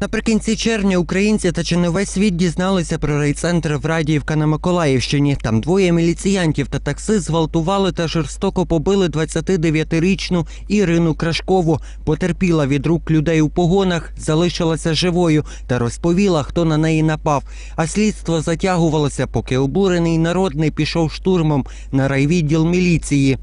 Наприкінці червня українці та чи не весь світ дізналися про райцентр в Радіївка на Миколаївщині. Там двоє міліціянтів та такси зґвалтували та жорстоко побили 29-річну Ірину Крашкову. Потерпіла від рук людей у погонах, залишилася живою та розповіла, хто на неї напав. А слідство затягувалося, поки обурений народ не пішов штурмом на райвідділ міліції.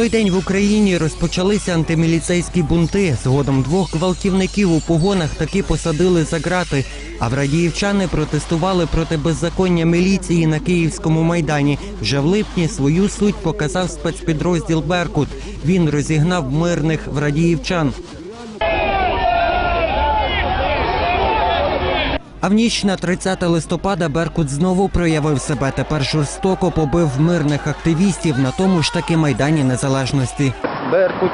Той день в Україні розпочалися антиміліцейські бунти. Згодом двох гвалтівників у погонах таки посадили за грати. А в радіївчани протестували проти беззаконня міліції на київському майдані. Вже в липні свою суть показав спецпідрозділ Беркут. Він розігнав мирних в радіївчан. А в ніч на 30 листопада Беркут знову проявив себе. Тепер жорстоко побив мирних активістів на тому ж таки майдані незалежності. Беркут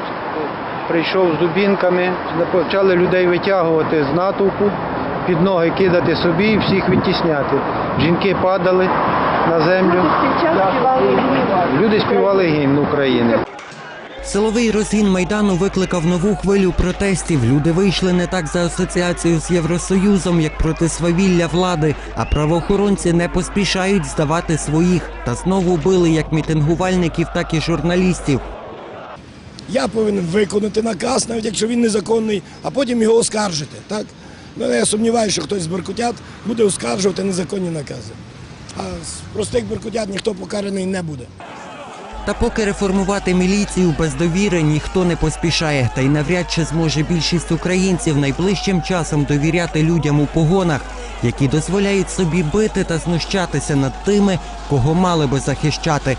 прийшов з дубінками, почали людей витягувати з натовпу, під ноги кидати собі і всіх відтісняти. Жінки падали на землю. Люди співали гімн України. Силовий розгін майдану викликав нову хвилю протестів. Люди вийшли не так за асоціацію з Євросоюзом, як проти свавілля влади. А правоохоронці не поспішають здавати своїх та знову били як мітингувальників, так і журналістів. Я повинен виконати наказ, навіть якщо він незаконний, а потім його оскаржити. Так? Ну, я сумніваюся, що хтось з беркутят буде оскаржувати незаконні накази. А з простих беркутят ніхто покараний не буде. Та поки реформувати міліцію без довіри ніхто не поспішає, та й навряд чи зможе більшість українців найближчим часом довіряти людям у погонах, які дозволяють собі бити та знущатися над тими, кого мали би захищати.